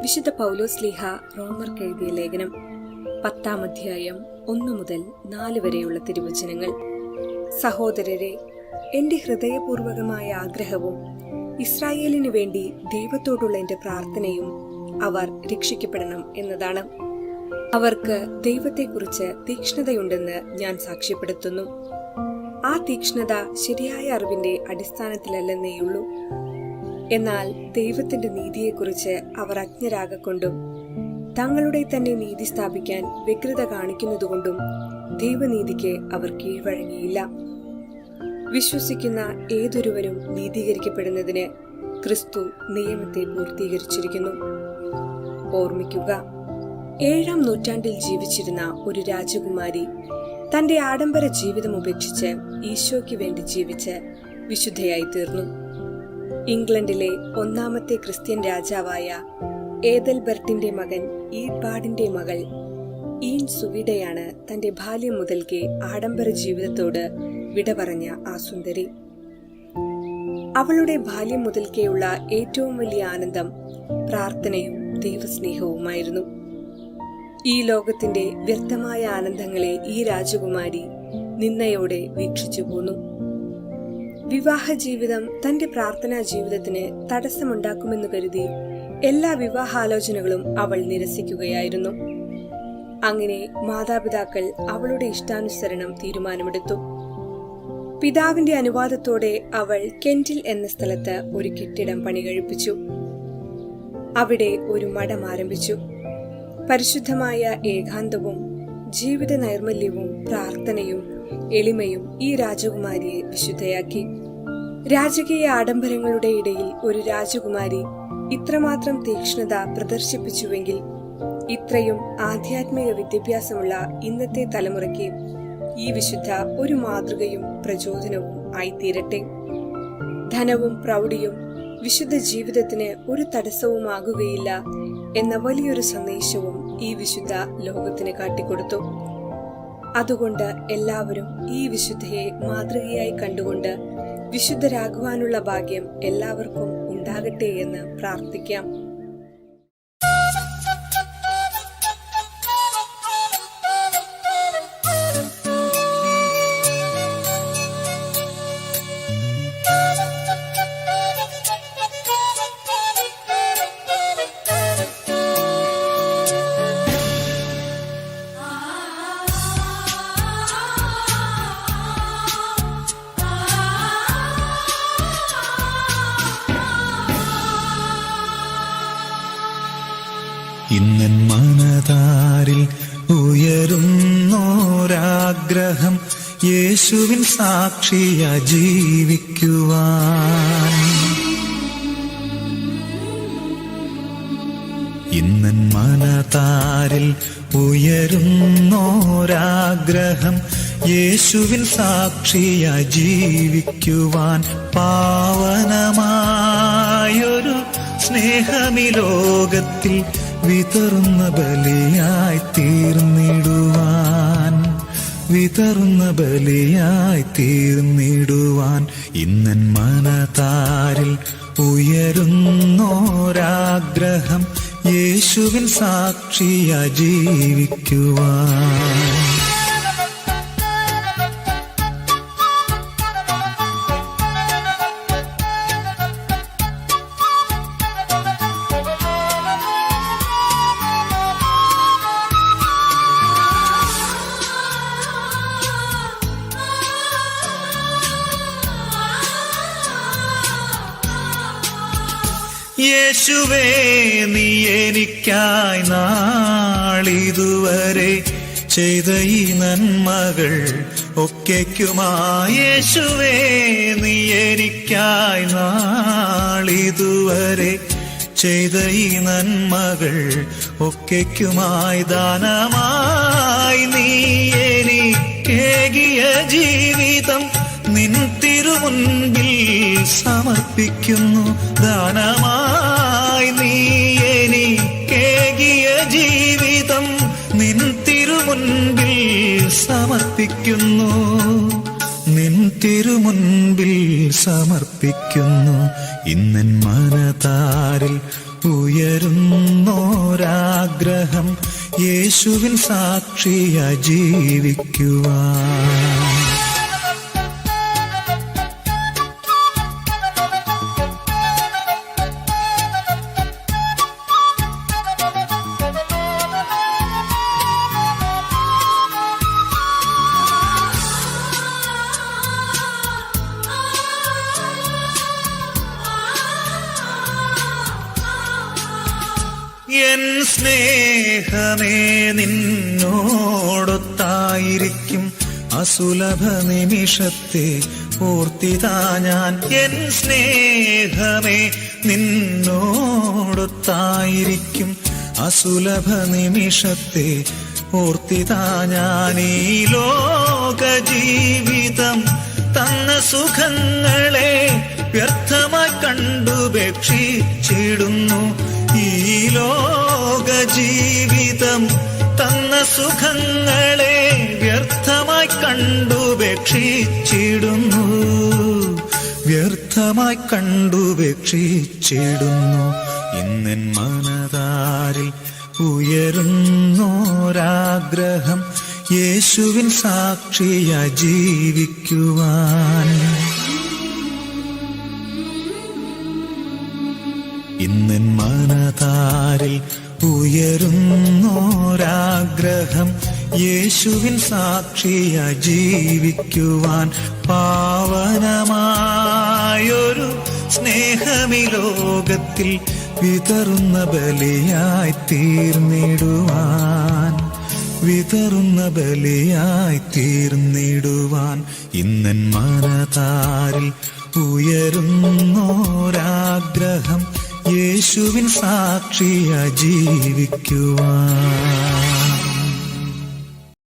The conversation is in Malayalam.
വിശുദ്ധ പൗലോസ് ലീഹ റോമർക്ക് എഴുതിയ ലേഖനം പത്താം അധ്യായം ഒന്നു മുതൽ നാല് വരെയുള്ള തിരുവചനങ്ങൾ. സഹോദരരെ എന്റെ ഹൃദയപൂർവകമായ ആഗ്രഹവും ഇസ്രായേലിന് വേണ്ടി ദൈവത്തോടുള്ള എന്റെ പ്രാർത്ഥനയും അവർ രക്ഷിക്കപ്പെടണം എന്നതാണ്. അവർക്ക് ദൈവത്തെക്കുറിച്ച് തീക്ഷ്ണതയുണ്ടെന്ന് ഞാൻ സാക്ഷ്യപ്പെടുത്തുന്നു. ആ തീക്ഷ്ണത ശരിയായ അറിവിന്റെ അടിസ്ഥാനത്തിലല്ലെന്നേയുള്ളൂ. എന്നാൽ ദൈവത്തിന്റെ നീതിയെക്കുറിച്ച് അവർ അജ്ഞരാകൊണ്ടും തങ്ങളുടെ തന്നെ നീതി സ്ഥാപിക്കാൻ വ്യഗ്രത കാണിക്കുന്നതുകൊണ്ടും ദൈവനീതിക്ക് അവർ കീഴ്വഴങ്ങിയില്ല. വിശ്വസിക്കുന്ന ഏതൊരുവനും നീതീകരിക്കപ്പെടുന്നതിന് ക്രിസ്തു നിയമത്തെ പൂർത്തീകരിച്ചിരിക്കുന്നു. ഓർമ്മിക്കുക ഏഴാം നൂറ്റാണ്ടിൽ ജീവിച്ചിരുന്ന ഒരു രാജകുമാരി തന്റെ ആഡംബര ജീവിതം ഉപേക്ഷിച്ച് ഈശോയ്ക്ക് വേണ്ടി ജീവിച്ച് വിശുദ്ധയായി തീർന്നു ഇംഗ്ലണ്ടിലെ ഒന്നാമത്തെ ക്രിസ്ത്യൻ രാജാവായ ഏതൽബർട്ടിന്റെ മകൻ ഈഡ്ബാഡിന്റെ മകൾ ഈൻ സുവിഡയാണ് തന്റെ ബാല്യം മുതൽക്കേ ആഡംബര ജീവിതത്തോട് വിട പറഞ്ഞ ആ സുന്ദരി. അവളുടെ ബാല്യം മുതൽക്കേയുള്ള ഏറ്റവും വലിയ ആനന്ദം പ്രാർത്ഥനയും ദൈവസ്നേഹവുമായിരുന്നു. ഈ ലോകത്തിന്റെ വ്യക്തമായ ആനന്ദങ്ങളെ ഈ രാജകുമാരി നിന്നയോടെ വീക്ഷിച്ചു പോന്നു. വിവാഹ ജീവിതം തന്റെ പ്രാർത്ഥനാ ജീവിതത്തിന് തടസ്സമുണ്ടാക്കുമെന്ന് കരുതി എല്ലാ വിവാഹാലോചനകളും അവൾ നിരസിക്കുകയായിരുന്നു. അങ്ങനെ മാതാപിതാക്കൾ അവളുടെ ഇഷ്ടാനുസരണം തീരുമാനമെടുത്തു. പിതാവിന്റെ അനുവാദത്തോടെ അവൾ കെന്റിൽ എന്ന സ്ഥലത്ത് ഒരു കെട്ടിടം പണി കഴിപ്പിച്ചു അവിടെ ഒരു മഠം ആരംഭിച്ചു. പരിശുദ്ധമായ ഏകാന്തവും ജീവിത നൈർമല്യവും പ്രാർത്ഥനയും എളിമയും ഈ രാജകുമാരിയെ വിശുദ്ധയാക്കി. രാജകീയ ആഡംബരങ്ങളുടെ ഇടയിൽ ഒരു രാജകുമാരി ഇത്രമാത്രം തീക്ഷ്ണത പ്രദർശിപ്പിച്ചുവെങ്കിൽ ഇത്രയും ആധ്യാത്മിക വിദ്യാഭ്യാസമുള്ള ഇന്നത്തെ തലമുറയ്ക്ക് ഈ വിശുദ്ധ ഒരു മാതൃകയും പ്രചോദനവും ആയിത്തീരട്ടെ. ധനവും പ്രൗഢിയും വിശുദ്ധ ജീവിതത്തിന് ഒരു തടസ്സവുമാകുകയില്ല എന്ന വലിയൊരു സന്ദേശവും ഈ വിശുദ്ധ ലോകത്തിന് കാട്ടിക്കൊടുത്തു. അതുകൊണ്ട് എല്ലാവരും ഈ വിശുദ്ധയെ മാതൃകയായി കണ്ടുകൊണ്ട് വിശുദ്ധരാകുവാനുള്ള ഭാഗ്യം എല്ലാവർക്കും ഉണ്ടാകട്ടെ എന്ന് പ്രാർത്ഥിക്കാം. ഉയരുന്നോരാഗ്രഹം യേശുവിൻ സാക്ഷിയ ജീവിക്കുവാൻ. ഇന്നൻ മനതാരിൽ ഉയരുന്നോരാഗ്രഹം യേശുവിൻ സാക്ഷിയ ജീവിക്കുവാൻ. പാവനമായൊരു സ്നേഹമി ലോകത്തിൽ വിതറുന്ന ബലിയായി തീർന്നിടുവാൻ വിതറുന്ന ബലിയായി തീർന്നിടുവാൻ ഇന്നൻ മനതാരിൽ ഉയരുന്നോരാഗ്രഹം യേശുവിൻ സാക്ഷിയ ജീവിക്കുവാൻ. യേശുവേ നീ എനിക്കായി നാളിതുവരെ ചെയ്ത ഈ നന്മകൾ ഒക്കെക്കുമായി യേശുവേ നീ എനിക്കായി നാളിതുവരെ ചെയ്ത ഈ നന്മകൾ ഒക്കെക്കുമായി ദാനമായി. നീ എനിക്കേകിയ ജീവിതം നിൻ തിരുമുൻപിൽ സമർപ്പിക്കുന്നു. ദാനമായി നീ എനിക്കേകിയ ജീവിതം നിൻ തിരുമുൻപിൽ സമർപ്പിക്കുന്നു. നിൻ തിരുമുൻപിൽ സമർപ്പിക്കുന്നു. ഇന്നൻ മനതാരിൽ ഉയരുന്നോരാഗ്രഹം യേശുവിൻ സാക്ഷിയ ജീവിക്കുവാൻ. സ്നേഹമേ നിന്നോടൊത്തായിരിക്കും അസുലഭ നിമിഷത്തെ ഓർത്തിതാ ഞാൻ. എൻ സ്നേഹമേ നിന്നോടൊത്തായിരിക്കും അസുലഭ നിമിഷത്തെ ഓർത്തിതാ ഞാൻ. ഈ ലോക ജീവിതം തന്ന സുഖങ്ങളെ വ്യർത്ഥമായി കണ്ടുപേക്ഷിച്ചിടുന്നു. ജീവിതം തന്ന സുഖങ്ങളെ വ്യർത്ഥമായി കണ്ടുപേക്ഷിച്ചിടുന്നു വ്യർത്ഥമായി കണ്ടുപേക്ഷിച്ചിടുന്നു ഇന്നൻ മനതാരിൽ ഉയരുന്നോരാഗ്രഹം യേശുവിൻ സാക്ഷിയ ജീവിക്കുവാൻ. ഇന്നൻ മനതാരിൽ ഉയരുന്നോരാഗ്രഹം യേശുവിൻ സാക്ഷിയ ജീവിക്കുവാൻ പാവനമായൊരു സ്നേഹമി ലോകത്തിൽ വിതറുന്ന ബലിയായി തീർന്നിടുവാൻ വിതറുന്ന ബലിയായി തീർന്നിടുവാൻ ഇന്നൻ മനതാരിൽ ഉയരുന്നോരാഗ്രഹം യേശുവിൻ സാക്ഷിയ ജീവിക്കുവാൻ.